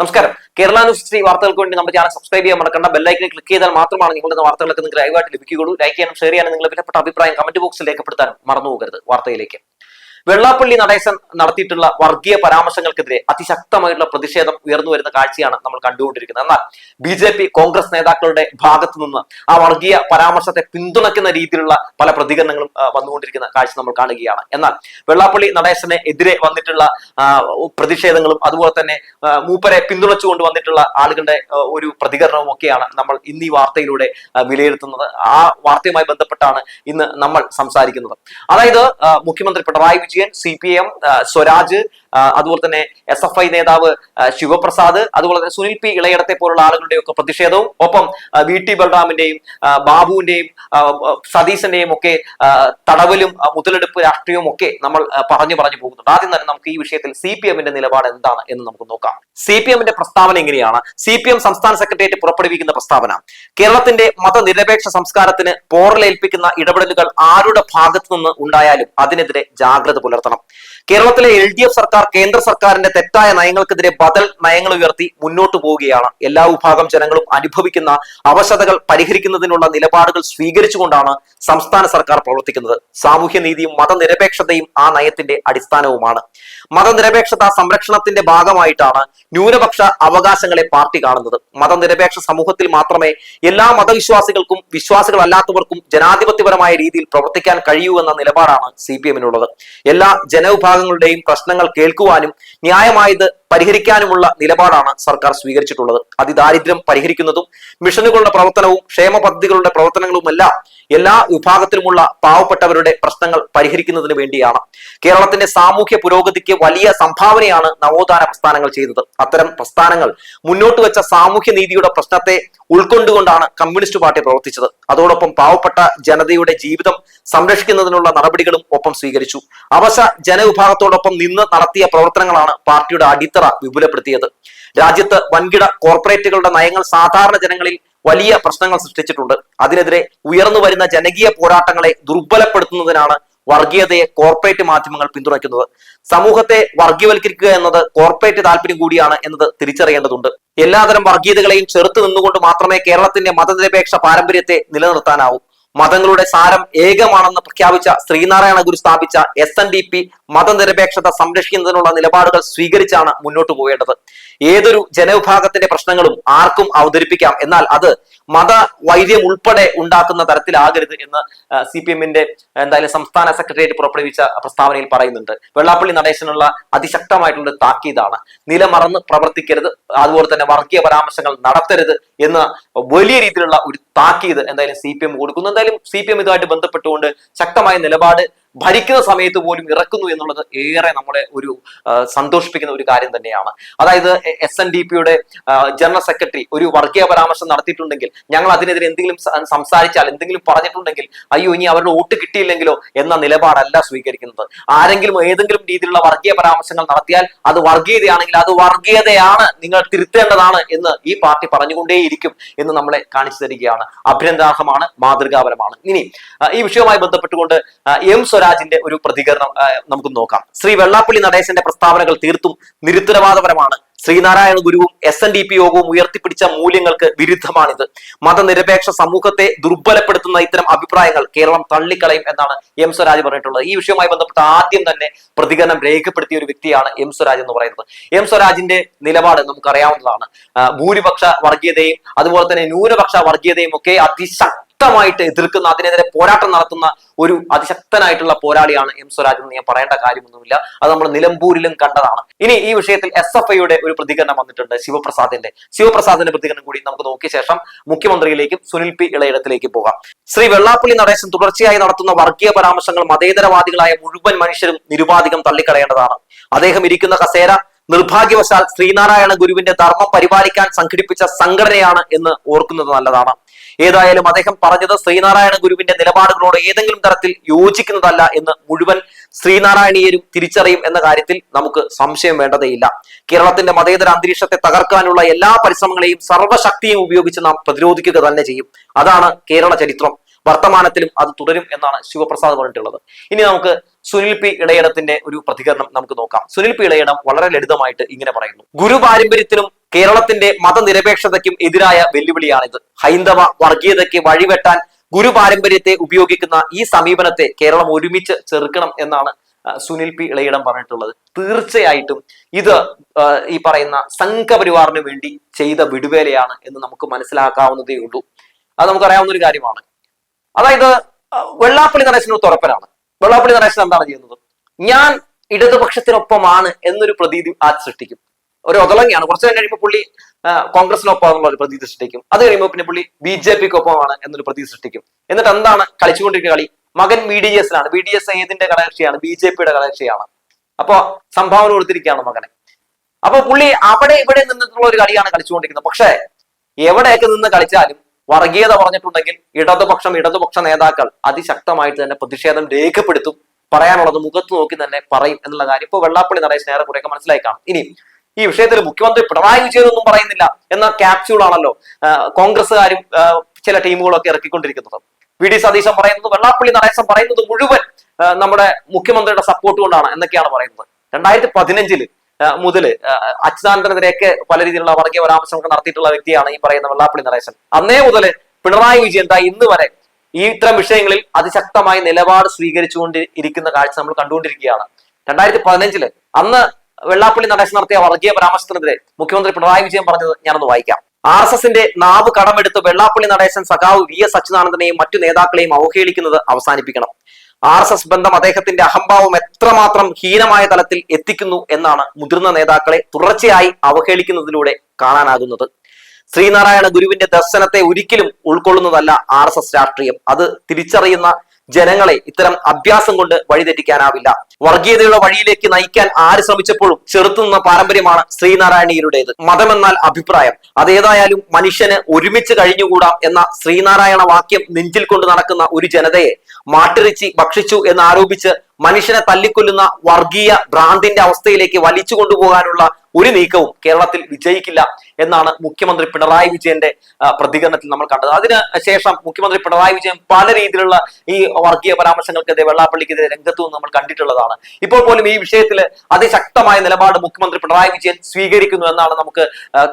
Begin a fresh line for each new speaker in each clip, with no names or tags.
നമസ്കാരം. Kerala news three വാർത്തകൾക്ക് വേണ്ടി നമ്മുടെ ചാനൽ സബ്സ്ക്രൈബ് ചെയ്യാൻ മറക്കണ്ട. ബെല്ലൈക്കനെ ക്ലിക്ക് ചെയ്താൽ മാത്രമാണ് നിങ്ങളുടെ വാർത്തകളൊക്കെ നിങ്ങൾക്ക് ലൈവായിട്ട് ലഭിക്കുകയുള്ളൂ. ലൈക്ക് ചെയ്യാനും ഷെയർ ചെയ്യാനും നിങ്ങളുടെ വിലപ്പെട്ട അഭിപ്രായം കമന്റ് ബോക്സിൽ രേഖപ്പെടുത്താനും മറന്നു പോകരുത് വാർത്തയിലേക്ക്. വെള്ളാപ്പള്ളി നടേശൻ നടത്തിയിട്ടുള്ള വർഗീയ പരാമർശങ്ങൾക്കെതിരെ അതിശക്തമായിട്ടുള്ള പ്രതിഷേധം ഉയർന്നു വരുന്ന കാഴ്ചയാണ് നമ്മൾ കണ്ടുകൊണ്ടിരിക്കുന്നത്. എന്നാൽ ബി ജെ പി കോൺഗ്രസ് നേതാക്കളുടെ ഭാഗത്തു നിന്ന് ആ വർഗീയ പരാമർശത്തെ പിന്തുണയ്ക്കുന്ന രീതിയിലുള്ള പല പ്രതികരണങ്ങളും വന്നുകൊണ്ടിരിക്കുന്ന കാഴ്ച നമ്മൾ കാണുകയാണ്. എന്നാൽ വെള്ളാപ്പള്ളി നടേശനെ എതിരെ വന്നിട്ടുള്ള പ്രതിഷേധങ്ങളും അതുപോലെ തന്നെ മൂപ്പരെ പിന്തുണച്ചു വന്നിട്ടുള്ള ആളുകളുടെ ഒരു പ്രതികരണവും ഒക്കെയാണ് നമ്മൾ ഇന്ന് ഈ വാർത്തയിലൂടെ വിലയിരുത്തുന്നത്. ആ വാർത്തയുമായി ബന്ധപ്പെട്ടാണ് ഇന്ന് നമ്മൾ സംസാരിക്കുന്നത്. അതായത് മുഖ്യമന്ത്രി Pinarayi Vijayan C P M Swaraj അതുപോലെ തന്നെ എസ് എഫ് ഐ നേതാവ് ശിവപ്രസാദ് അതുപോലെ തന്നെ സുനിൽ പി ഇളയടത്തെ പോലുള്ള ആളുകളുടെ ഒക്കെ പ്രതിഷേധവും ഒപ്പം വി ടി ബൽറാമിന്റെയും ബാബുവിന്റെയും സതീശന്റെയും ഒക്കെ തടവലും മുതലെടുപ്പ് രാഷ്ട്രീയവും ഒക്കെ നമ്മൾ പറഞ്ഞു പറഞ്ഞു പോകുന്നുണ്ട്. ആദ്യം തന്നെ നമുക്ക് ഈ വിഷയത്തിൽ സി പി എമ്മിന്റെ നിലപാട് എന്താണ് എന്ന് നമുക്ക് നോക്കാം. സി പി എമ്മിന്റെ പ്രസ്താവന എങ്ങനെയാണ്? സി പി എം സംസ്ഥാന സെക്രട്ടേറിയറ്റ് പുറപ്പെടുവിക്കുന്ന പ്രസ്താവന. കേരളത്തിന്റെ മതനിരപേക്ഷ സംസ്കാരത്തിന് പോറലേൽപ്പിക്കുന്ന ഇടപെടലുകൾ ആരുടെ ഭാഗത്തു നിന്ന് ഉണ്ടായാലും അതിനെതിരെ ജാഗ്രത പുലർത്തണം കേരളത്തിലെ എൽ ഡി എഫ് സർക്കാർ കേന്ദ്ര സർക്കാരിന്റെ തെറ്റായ നയങ്ങൾക്കെതിരെ ബദൽ നയങ്ങൾ ഉയർത്തി മുന്നോട്ടു പോവുകയാണ്. എല്ലാ വിഭാഗം ജനങ്ങളും അനുഭവിക്കുന്ന അവശതകൾ പരിഹരിക്കുന്നതിനുള്ള നിലപാടുകൾ സ്വീകരിച്ചുകൊണ്ടാണ് സംസ്ഥാന സർക്കാർ പ്രവർത്തിക്കുന്നത്. സാമൂഹ്യനീതിയും മതനിരപേക്ഷതയും ആ നയത്തിന്റെ അടിസ്ഥാനവുമാണ്. മതനിരപേക്ഷത സംരക്ഷണത്തിന്റെ ഭാഗമായിട്ടാണ് ന്യൂനപക്ഷ അവകാശങ്ങളെ പാർട്ടി കാണുന്നത്. മതനിരപേക്ഷ സമൂഹത്തിൽ മാത്രമേ എല്ലാ മതവിശ്വാസികൾക്കും വിശ്വാസികളല്ലാത്തവർക്കും ജനാധിപത്യപരമായ രീതിയിൽ പ്രവർത്തിക്കാൻ കഴിയൂ എന്ന നിലപാടാണ് സി പി എമ്മിനുള്ളത്. എല്ലാ ജനവിഭാഗങ്ങളുടെയും പ്രശ്നങ്ങൾ കേൾക്കുവാനും ന്യായമായത് പരിഹരിക്കാനുമുള്ള നിലപാടാണ് സർക്കാർ സ്വീകരിച്ചിട്ടുള്ളത്. അതിദാരിദ്ര്യം പരിഹരിക്കുന്നതും മിഷനുകളുടെ പ്രവർത്തനവും ക്ഷേമ പദ്ധതികളുടെ പ്രവർത്തനങ്ങളുമെല്ലാം എല്ലാ വിഭാഗത്തിലുമുള്ള പാവപ്പെട്ടവരുടെ പ്രശ്നങ്ങൾ പരിഹരിക്കുന്നതിന് വേണ്ടിയാണ്. കേരളത്തിന്റെ സാമൂഹ്യ പുരോഗതിക്ക് വലിയ സംഭാവനയാണ് നവോത്ഥാന പ്രസ്ഥാനങ്ങൾ ചെയ്തത്. അത്തരം പ്രസ്ഥാനങ്ങൾ മുന്നോട്ട് വെച്ച സാമൂഹ്യ നീതിയുടെ പ്രശ്നത്തെ ഉൾക്കൊണ്ടുകൊണ്ടാണ് കമ്മ്യൂണിസ്റ്റ് പാർട്ടി പ്രവർത്തിച്ചത്. അതോടൊപ്പം പാവപ്പെട്ട ജനതയുടെ ജീവിതം സംരക്ഷിക്കുന്നതിനുള്ള നടപടികളും ഒപ്പം സ്വീകരിച്ചു. അവശ ജനവിഭാഗത്തോടൊപ്പം നിന്ന് നടത്തിയ പ്രവർത്തനങ്ങളാണ് പാർട്ടിയുടെ അടിത്തറ വിപുലപ്പെടുത്തിയത്. രാജ്യത്ത് വൻകിട കോർപ്പറേറ്റുകളുടെ നയങ്ങൾ സാധാരണ ജനങ്ങളിൽ വലിയ പ്രശ്നങ്ങൾ സൃഷ്ടിച്ചിട്ടുണ്ട്. അതിനെതിരെ ഉയർന്നു വരുന്ന ജനകീയ പോരാട്ടങ്ങളെ ദുർബലപ്പെടുത്തുന്നതിനാണ് വർഗീയതയെ കോർപ്പറേറ്റ് മാധ്യമങ്ങൾ പിന്തുണയ്ക്കുന്നത്. സമൂഹത്തെ വർഗീയവൽക്കരിക്കുക എന്നത് കോർപ്പറേറ്റ് താല്പര്യം കൂടിയാണ് എന്നത് തിരിച്ചറിയേണ്ടതുണ്ട്. എല്ലാതരം വർഗീയതകളെയും ചെറുത്ത് നിന്നുകൊണ്ട് മാത്രമേ കേരളത്തിന്റെ മതനിരപേക്ഷ പാരമ്പര്യത്തെ നിലനിർത്താനാവൂ. മതങ്ങളുടെ സാരം ഏകമാണെന്ന് പ്രഖ്യാപിച്ച ശ്രീനാരായണ ഗുരു സ്ഥാപിച്ച എസ് എൻ ഡി പി മതനിരപേക്ഷത സംരക്ഷിക്കുന്നതിനുള്ള നിലപാടുകൾ സ്വീകരിച്ചാണ് മുന്നോട്ട് പോകേണ്ടത് ഏതൊരു ജനവിഭാഗത്തിന്റെ പ്രശ്നങ്ങളും ആർക്കും അവതരിപ്പിക്കാം. എന്നാൽ അത് മത വൈദ്യം ഉൾപ്പെടെ ഉണ്ടാക്കുന്ന തരത്തിലാകരുത് എന്ന് സി പി എമ്മിന്റെ എന്തായാലും സംസ്ഥാന സെക്രട്ടേറിയറ്റ് പുറപ്പെടുവിച്ച പ്രസ്താവനയിൽ പറയുന്നുണ്ട്. വെള്ളാപ്പള്ളി നടേശനുള്ള അതിശക്തമായിട്ടുള്ള താക്കീതാണ്. നിലമറന്ന് പ്രവർത്തിക്കരുത് അതുപോലെ തന്നെ വർഗീയ പരാമർശങ്ങൾ നടത്തരുത് എന്ന് വലിയ രീതിയിലുള്ള ഒരു താക്കീത് എന്തായാലും സി പി എം കൊടുക്കുന്നു. എന്തായാലും സി പി എം ഇതുമായിട്ട് ബന്ധപ്പെട്ടുകൊണ്ട് ശക്തമായ നിലപാട് ഭരിക്കുന്ന സമയത്ത് പോലും ഇറക്കുന്നു എന്നുള്ളത് ഏറെ നമ്മളെ ഒരു സന്തോഷിപ്പിക്കുന്ന ഒരു കാര്യം തന്നെയാണ്. അതായത് എസ് എൻ ഡി പിയുടെ ജനറൽ സെക്രട്ടറി ഒരു വർഗീയ പരാമർശം നടത്തിയിട്ടുണ്ടെങ്കിൽ ഞങ്ങൾ അതിനെതിരെ എന്തെങ്കിലും സംസാരിച്ചാൽ എന്തെങ്കിലും പറഞ്ഞിട്ടുണ്ടെങ്കിൽ അയ്യോ ഇനി അവരുടെ വോട്ട് കിട്ടിയില്ലെങ്കിലോ എന്ന നിലപാടല്ല സ്വീകരിക്കുന്നത്. ആരെങ്കിലും ഏതെങ്കിലും രീതിയിലുള്ള വർഗീയ പരാമർശങ്ങൾ നടത്തിയാൽ അത് വർഗീയതയാണെങ്കിൽ അത് വർഗീയതയാണ് നിങ്ങൾ തിരുത്തേണ്ടതാണ് എന്ന് ഈ പാർട്ടി പറഞ്ഞുകൊണ്ടേയിരിക്കും എന്ന് നമ്മളെ കാണിച്ചു തരികയാണ്. അഭിനന്ദാർഹമാണ് മാതൃകാപരമാണ്. ഇനി ഈ വിഷയവുമായി ബന്ധപ്പെട്ടുകൊണ്ട് എം സ്വരാജിന്റെ ഒരു പ്രതികരണം നമുക്ക് നോക്കാം. ശ്രീ വെള്ളാപ്പള്ളി നടേശന്റെ പ്രസ്താവനകൾ തീർത്തും നിരുത്തരവാദപരമാണ്. ശ്രീനാരായണ ഗുരുവും എസ് എൻ ഡി പി യോഗവും ഉയർത്തിപ്പിടിച്ച മൂല്യങ്ങൾക്ക് വിരുദ്ധമാണിത്. മതനിരപേക്ഷ സമൂഹത്തെ ദുർബലപ്പെടുത്തുന്ന ഇത്തരം അഭിപ്രായങ്ങൾ കേരളം തള്ളിക്കളയും എന്നാണ് എം സ്വരാജ് പറഞ്ഞിട്ടുള്ളത്. ഈ വിഷയവുമായി ബന്ധപ്പെട്ട് ആദ്യം തന്നെ പ്രതികരണം രേഖപ്പെടുത്തിയ ഒരു വ്യക്തിയാണ് എം സ്വരാജ് എന്ന് പറയുന്നത്. എം സ്വരാജിന്റെ നിലപാട് നമുക്കറിയാവുന്നതാണ്. ഭൂരിപക്ഷ വർഗീയതയും അതുപോലെ തന്നെ ന്യൂനപക്ഷ വർഗീയതയും ഒക്കെ അതിശക്തമായിട്ട് എതിർക്കുന്ന അതിനെതിരെ പോരാട്ടം നടത്തുന്ന ഒരു അതിശക്തനായിട്ടുള്ള പോരാളിയാണ് എം സ്വരാജ് എന്ന് ഞാൻ പറയേണ്ട കാര്യമൊന്നുമില്ല. അത് നമ്മൾ നിലമ്പൂരിലും കണ്ടതാണ്. ഇനി ഈ വിഷയത്തിൽ എസ് എഫ് ഐയുടെ ഒരു പ്രതികരണം വന്നിട്ടുണ്ട് ശിവപ്രസാദിന്റെ. ശിവപ്രസാദിന്റെ പ്രതികരണം കൂടി നമുക്ക് നോക്കിയ ശേഷം മുഖ്യമന്ത്രിയിലേക്കും സുനിൽ പി ഇളയിടത്തിലേക്ക് പോകാം. ശ്രീ വെള്ളാപ്പള്ളി നടേശൻ തുടർച്ചയായി നടത്തുന്ന വർഗീയ പരാമർശങ്ങൾ മതേതരവാദികളായ മുഴുവൻ മനുഷ്യരും നിരുപാധികം തള്ളിക്കളയേണ്ടതാണ്. അദ്ദേഹം ഇരിക്കുന്ന കസേര നിർഭാഗ്യവശാൽ ശ്രീനാരായണ ഗുരുവിന്റെ ധർമ്മം പരിപാലിക്കാൻ സംഘടിപ്പിച്ച സംഘടനയാണ് എന്ന് ഓർക്കുന്നത് നല്ലതാണ്. ഏതായാലും അദ്ദേഹം പറഞ്ഞത് ശ്രീനാരായണ ഗുരുവിന്റെ നിലപാടുകളോട് ഏതെങ്കിലും തരത്തിൽ യോജിക്കുന്നതല്ല എന്ന് മുഴുവൻ ശ്രീനാരായണീയരും തിരിച്ചറിയും എന്ന കാര്യത്തിൽ നമുക്ക് സംശയം വേണ്ടതേയില്ല. കേരളത്തിന്റെ മതേതര അന്തരീക്ഷത്തെ തകർക്കാനുള്ള എല്ലാ പരിശ്രമങ്ങളെയും സർവശക്തിയും ഉപയോഗിച്ച് നാം പ്രതിരോധിക്കുക തന്നെ ചെയ്യും. അതാണ് കേരള ചരിത്രം. വർത്തമാനത്തിലും അത് തുടരും എന്നാണ് ശിവപ്രസാദ് പറഞ്ഞിട്ടുള്ളത്. ഇനി നമുക്ക് സുനിൽ പി ഇളയിടത്തിന്റെ ഒരു പ്രതികരണം നമുക്ക് നോക്കാം. സുനിൽ പി ഇളയിടം വളരെ ലളിതമായിട്ട് ഇങ്ങനെ പറയുന്നു. ഗുരു പാരമ്പര്യത്തിലും കേരളത്തിന്റെ മതനിരപേക്ഷതയ്ക്കും എതിരായ വെല്ലുവിളിയാണിത്. ഹൈന്ദവ വർഗീയതയ്ക്ക് വഴിവെട്ടാൻ ഗുരു പാരമ്പര്യത്തെ ഉപയോഗിക്കുന്ന ഈ സമീപനത്തെ കേരളം ഒരുമിച്ച് ചെറുക്കണം എന്നാണ് സുനിൽ പി ഇളയിടം പറഞ്ഞിട്ടുള്ളത്. തീർച്ചയായിട്ടും ഇത് ഈ പറയുന്ന സംഘപരിവാറിന് വേണ്ടി ചെയ്ത വിടുവേലയാണ് എന്ന് നമുക്ക് മനസ്സിലാക്കാവുന്നതേ ഉള്ളൂ. അത് നമുക്കറിയാവുന്ന ഒരു കാര്യമാണ്. അതായത് വെള്ളാപ്പള്ളി നടേശന് ഒരു തുറപ്പനാണ്. വെള്ളാപ്പള്ളി നടേശൻ എന്താണ് ചെയ്യുന്നത്? ഞാൻ ഇടതുപക്ഷത്തിനൊപ്പമാണ് എന്നൊരു പ്രതീതി ആ സൃഷ്ടിക്കും. ഒരു ഒതളങ്ങിയാണ്. കുറച്ച് കഴിഞ്ഞ് കഴിയുമ്പോൾ പുള്ളി ആ, കോൺഗ്രസിനൊപ്പം എന്നുള്ള ഒരു പ്രതീതി സൃഷ്ടിക്കും. അത് കഴിയുമ്പോൾ പിന്നെ പുള്ളി ബി ജെ പിക്ക് ഒപ്പമാണ് എന്നൊരു പ്രതീതി സൃഷ്ടിക്കും. എന്നിട്ട് എന്താണ് കളിച്ചുകൊണ്ടിരിക്കുന്ന കളി? മകൻ ബി ഡി എസിലാണ്. ബി ഡി എസ് ഏതിന്റെ കടകക്ഷിയാണ് ബി ജെ പിയുടെ കടകക്ഷിയാണ് അപ്പോ സംഭാവന കൊടുത്തിരിക്കുകയാണ് മകനെ. അപ്പൊ പുള്ളി അവിടെ ഇവിടെ നിന്നിട്ടുള്ള ഒരു കളിയാണ് കളിച്ചുകൊണ്ടിരിക്കുന്നത്. പക്ഷേ എവിടെയൊക്കെ നിന്ന് കളിച്ചാലും വർഗീയത പറഞ്ഞിട്ടുണ്ടെങ്കിൽ ഇടതുപക്ഷം ഇടതുപക്ഷ നേതാക്കൾ അതിശക്തമായിട്ട് തന്നെ പ്രതിഷേധം രേഖപ്പെടുത്തും പറയാനുള്ളത് മുഖത്ത് നോക്കി തന്നെ പറയും എന്നുള്ള കാര്യം. ഇപ്പൊ വെള്ളാപ്പള്ളി നടേശൻ നേരെ കുറെയൊക്കെ മനസ്സിലായി കാണും. ഇനി ഈ വിഷയത്തിൽ മുഖ്യമന്ത്രി പിണറായി വിജയൻ ഒന്നും പറയുന്നില്ല എന്ന ആ, കോൺഗ്രസ്സുകാരും ചില ടീമുകളൊക്കെ ഇറക്കിക്കൊണ്ടിരിക്കുന്നത്. വി ഡി സതീശൻ പറയുന്നത് വെള്ളാപ്പള്ളി നടേശൻ പറയുന്നത് മുഴുവൻ നമ്മുടെ മുഖ്യമന്ത്രിയുടെ സപ്പോർട്ട് കൊണ്ടാണ് എന്നൊക്കെയാണ് പറയുന്നത്. രണ്ടായിരത്തി പതിനഞ്ചിൽ മുതൽ അച്യുതാനന്ദനെതിരെയൊക്കെ പല രീതിയിലുള്ള വർഗീയ പരാമർശങ്ങൾ നടത്തിയിട്ടുള്ള വ്യക്തിയാണ് ഈ പറയുന്ന വെള്ളാപ്പള്ളി നടേശൻ. അന്നേ മുതൽ പിണറായി വിജയൻ താ ഇന്ന് വരെ ഈ ഇത്തരം വിഷയങ്ങളിൽ അതിശക്തമായ നിലപാട് സ്വീകരിച്ചുകൊണ്ട് ഇരിക്കുന്ന കാഴ്ച നമ്മൾ കണ്ടുകൊണ്ടിരിക്കുകയാണ്. രണ്ടായിരത്തി പതിനഞ്ചിൽ അന്ന് വെള്ളാപ്പള്ളി നടേശൻ നടത്തിയ വർഗീയ പരാമർശത്തിനെതിരെ മുഖ്യമന്ത്രി പിണറായി വിജയൻ പറഞ്ഞത് ഞാനൊന്ന് വായിക്കാം. ആർ എസ് എസിന്റെ നാവ് കടമെടുത്ത് വെള്ളാപ്പള്ളി നടേശൻ സഖാവ് വി എസ് അച്യുതാനന്ദനെയും മറ്റു നേതാക്കളെയും അവഹേളിക്കുന്നത് അവസാനിപ്പിക്കണം. ആർ എസ് എസ് ബന്ധം അദ്ദേഹത്തിന്റെ അഹംഭാവം എത്രമാത്രം ഹീനമായ തലത്തിൽ എത്തിക്കുന്നു എന്നാണ് മുതിർന്ന നേതാക്കളെ തുടർച്ചയായി അവഹേളിക്കുന്നതിലൂടെ കാണാനാകുന്നത്. ശ്രീനാരായണ ഗുരുവിന്റെ ദർശനത്തെ ഒരിക്കലും ഉൾക്കൊള്ളുന്നതല്ല ആർ രാഷ്ട്രീയം. അത് തിരിച്ചറിയുന്ന ജനങ്ങളെ ഇത്തരം അഭ്യാസം കൊണ്ട് വഴിതെറ്റിക്കാനാവില്ല. വർഗീയതയുടെ വഴിയിലേക്ക് നയിക്കാൻ ആര് ശ്രമിച്ചപ്പോഴും ചെറുത്തുനിന്ന പാരമ്പര്യമാണ് ശ്രീനാരായണീയരുടേത്. മതമെന്നാൽ അഭിപ്രായം. അതേതായാലും മനുഷ്യന് ഒരുമിച്ച് കഴിഞ്ഞുകൂടാം എന്ന ശ്രീനാരായണ വാക്യം നെഞ്ചിൽ കൊണ്ട് നടക്കുന്ന ഒരു ജനതയെ മാട്ടിറച്ചി ഭക്ഷിച്ചു എന്ന് ആരോപിച്ച് മനുഷ്യനെ തല്ലിക്കൊല്ലുന്ന വർഗീയ ഭ്രാന്തിന്റെ അവസ്ഥയിലേക്ക് വലിച്ചു കൊണ്ടുപോകാനുള്ള ഒരു നീക്കവും കേരളത്തിൽ വിജയിക്കില്ല എന്നാണ് മുഖ്യമന്ത്രി പിണറായി വിജയന്റെ പ്രതികരണത്തിൽ നമ്മൾ കണ്ടത്. അതിന് ശേഷം മുഖ്യമന്ത്രി പിണറായി വിജയൻ പല രീതിയിലുള്ള ഈ വർഗീയ പരാമർശങ്ങൾക്കെതിരെ വെള്ളാപ്പള്ളിക്കെതിരെ രംഗത്തു നിന്ന് നമ്മൾ കണ്ടിട്ടുള്ളതാണ്. ഇപ്പോൾ പോലും ഈ വിഷയത്തിൽ അതിശക്തമായ നിലപാട് മുഖ്യമന്ത്രി പിണറായി വിജയൻ സ്വീകരിക്കുന്നു എന്നാണ് നമുക്ക്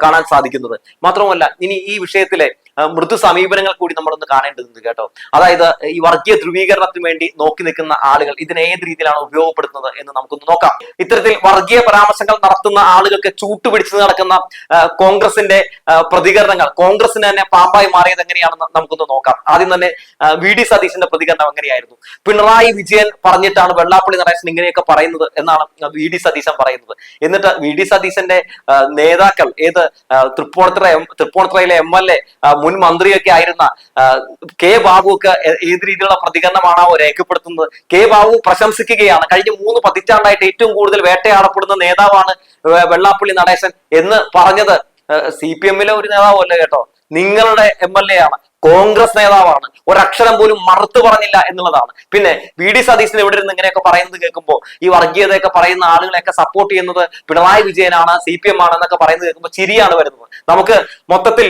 കാണാൻ സാധിക്കുന്നത്. മാത്രമല്ല ഇനി ഈ വിഷയത്തിലെ മൃദു സമീപനങ്ങൾ കൂടി നമ്മളൊന്ന് കാണേണ്ടതുണ്ട് കേട്ടോ. അതായത് ഈ വർഗീയ ധ്രുവീകരണത്തിന് വേണ്ടി നോക്കി നിൽക്കുന്ന ആളുകൾ ഇതിനെ ഏത് രീതിയിലാണ് ഉപയോഗപ്പെടുത്തുന്നത് എന്ന് നമുക്കൊന്ന് നോക്കാം. ഇത്തരത്തിൽ വർഗീയ പരാമർശങ്ങൾ നടത്തുന്ന ആളുകൾക്ക് ചൂട്ടുപിടിച്ച് നടക്കുന്ന കോൺഗ്രസിന്റെ പ്രതികരണങ്ങൾ കോൺഗ്രസിന് തന്നെ പാമ്പായി മാറിയത് എങ്ങനെയാണെന്ന് നമുക്കൊന്ന് നോക്കാം. ആദ്യം തന്നെ വി ഡി സതീശന്റെ പ്രതികരണം എങ്ങനെയായിരുന്നു? പിണറായി വിജയൻ പറഞ്ഞിട്ടാണ് വെള്ളാപ്പള്ളി നടേശൻ ഇങ്ങനെയൊക്കെ പറയുന്നത് എന്നാണ് വി ഡി സതീശൻ പറയുന്നത്. എന്നിട്ട് വി ഡി സതീശന്റെ നേതാക്കൾ ഏത് തൃപ്പൂണിത്തറ തൃപ്പൂണിത്തറയിലെ എം എൽ എ മുൻ മന്ത്രിയൊക്കെ ആയിരുന്ന കെ ബാബു ഒക്കെ ഏ- ഏത് രീതിയിലുള്ള പ്രതികരണമാണാവോ രേഖപ്പെടുത്തുന്നത്? കെ ബാബു പ്രശംസിക്കുകയാണ്. കഴിഞ്ഞ മൂന്ന് പതിറ്റാണ്ടായിട്ട് ഏറ്റവും കൂടുതൽ വേട്ടയാടപ്പെടുന്ന നേതാവാണ് വെള്ളാപ്പള്ളി നടേശൻ എന്ന് പറഞ്ഞത്. സി പി എമ്മിലെ ഒരു നേതാവല്ലേ കേട്ടോ. നിങ്ങളുടെ എം എൽ എ ആണ്. കോൺഗ്രസ് നേതാവാണ്. ഒരക്ഷരം പോലും മറുത്തു പറഞ്ഞില്ല എന്നുള്ളതാണ്. പിന്നെ വി ഡി സതീശൻ ഇവിടെ ഇരുന്ന് ഇങ്ങനെയൊക്കെ പറയുന്നത് കേൾക്കുമ്പോൾ ഈ വർഗീയതയൊക്കെ പറയുന്ന ആളുകളെയൊക്കെ സപ്പോർട്ട് ചെയ്യുന്നത് പിണറായി വിജയനാണ് സി പി എം ആണ് എന്നൊക്കെ പറയുന്നത് കേൾക്കുമ്പോൾ ചിരിയാണ് വരുന്നത്. നമുക്ക് മൊത്തത്തിൽ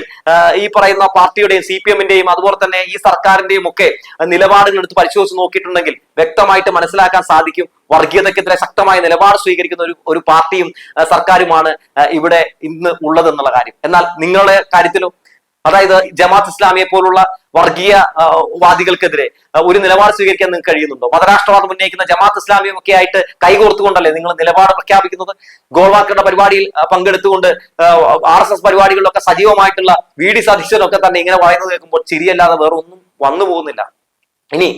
ഈ പറയുന്ന പാർട്ടിയുടെയും സി പി എമ്മിന്റെയും അതുപോലെ തന്നെ ഈ സർക്കാരിന്റെയും ഒക്കെ നിലപാടുകൾ എടുത്ത് പരിശോധിച്ച് നോക്കിയിട്ടുണ്ടെങ്കിൽ വ്യക്തമായിട്ട് മനസ്സിലാക്കാൻ സാധിക്കും. വർഗീയതയ്ക്കെതിരെ ശക്തമായ നിലപാട് സ്വീകരിക്കുന്ന ഒരു ഒരു പാർട്ടിയും സർക്കാരുമാണ് ഇവിടെ ഇന്ന് ഉള്ളത് എന്നുള്ള കാര്യം. എന്നാൽ നിങ്ങളുടെ കാര്യത്തിലും അതായത് ജമാഅത്ത് ഇസ്ലാമിയെ പോലുള്ള വർഗീയ വാദികൾക്കെതിരെ ഒരു നിലപാട് സ്വീകരിക്കാൻ നിങ്ങൾക്ക് കഴിയുന്നുണ്ടോ? മതരാഷ്ട്രവാദം ഉന്നയിക്കുന്ന ജമാഅത്ത് ഇസ്ലാമിയും ഒക്കെ ആയിട്ട് കൈകോർത്തുകൊണ്ടല്ലേ നിങ്ങൾ നിലപാട് പ്രഖ്യാപിക്കുന്നത്? ഗോൾവാക്കറുടെ പരിപാടിയിൽ പങ്കെടുത്തുകൊണ്ട് ആർ എസ് എസ് പരിപാടികളിലൊക്കെ സജീവമായിട്ടുള്ള വി ഡി സതീശനൊക്കെ തന്നെ ഇങ്ങനെ പറയുന്നത് കേൾക്കുമ്പോൾ ചിരിയല്ലാതെ വേറെ ഒന്നും വന്നു പോകുന്നില്ല. ഇനി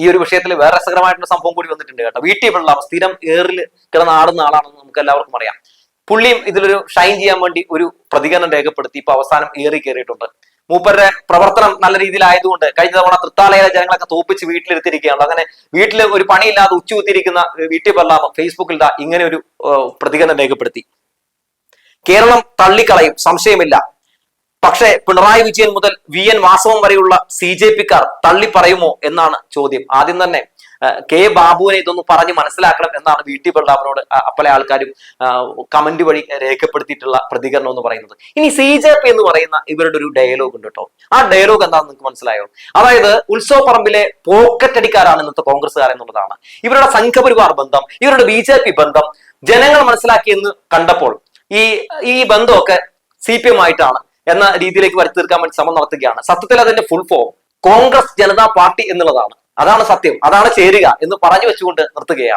ഈ ഒരു വിഷയത്തിൽ വേറെ രസകരമായിട്ടുള്ള സംഭവം കൂടി വന്നിട്ടുണ്ട് കേട്ടോ. വീട്ടിൽ പിള്ള സ്ഥിരം ഏറിൽ കിടന്ന് ആടുന്ന ആളാണെന്ന് നമുക്ക് എല്ലാവർക്കും അറിയാം. പുള്ളിയും ഇതിലൊരു ഷൈൻ ചെയ്യാൻ വേണ്ടി ഒരു പ്രതികരണം രേഖപ്പെടുത്തി ഇപ്പൊ അവസാനം ഏറി കയറിയിട്ടുണ്ട് മൂപ്പരുടെ പ്രവർത്തനം നല്ല രീതിയിലായതുകൊണ്ട് കഴിഞ്ഞ തവണ തൃത്താലയിലെ ജനങ്ങളൊക്കെ തോപ്പിച്ച് വീട്ടിലിരുത്തിയിരിക്കുകയാണ് അങ്ങനെ വീട്ടിൽ ഒരു പണിയില്ലാതെ ഉച്ചകുത്തിയിരിക്കുന്ന വീട്ടിൽ പല്ലാമ ഫേസ്ബുക്കിൽ ഇങ്ങനെ ഒരു പ്രതികരണം രേഖപ്പെടുത്തി. കേരളം തള്ളിക്കളയും സംശയമില്ല. പക്ഷേ പിണറായി വിജയൻ മുതൽ വി എൻ വാസവം വരെയുള്ള സി ജെ പിക്കാർ തള്ളി പറയുമോ എന്നാണ് ചോദ്യം. ആദ്യം തന്നെ കെ ബാബുവിനെ ഇതൊന്ന് പറഞ്ഞ് മനസ്സിലാക്കണം എന്നാണ് വി ടി പിള്ളാവിനോട് പല ആൾക്കാരും കമന്റ് വഴി രേഖപ്പെടുത്തിയിട്ടുള്ള പ്രതികരണം എന്ന് പറയുന്നത്. ഇനി സി ജെ പി എന്ന് പറയുന്ന ഇവരുടെ ഒരു ഡയലോഗ് ഉണ്ട് കേട്ടോ. ആ ഡയലോഗ് എന്താണെന്ന് നിങ്ങൾക്ക് മനസ്സിലായോ? അതായത് ഉത്സവ പറമ്പിലെ പോക്കറ്റ് അടിക്കാരാണ് ഇന്നത്തെ കോൺഗ്രസ്സുകാർ എന്നുള്ളതാണ്. ഇവരുടെ സംഘപരിവാർ ബന്ധം ഇവരുടെ ബി ജെ പി ബന്ധം ജനങ്ങൾ മനസ്സിലാക്കിയെന്ന് കണ്ടപ്പോൾ ഈ ഈ ബന്ധമൊക്കെ സി പി എം ആയിട്ടാണ് എന്ന രീതിയിലേക്ക് വരുത്തി തീർക്കാൻ വേണ്ടി ശ്രമം നടത്തുകയാണ്. സത്യത്തിൽ അതിന്റെ full form Congress Janata party എന്നുള്ളതാണ്. അതാണ് സത്യം. അതാണ് ചേരുക എന്ന് പറഞ്ഞു വെച്ചുകൊണ്ട് നിർത്തുകയാണ്.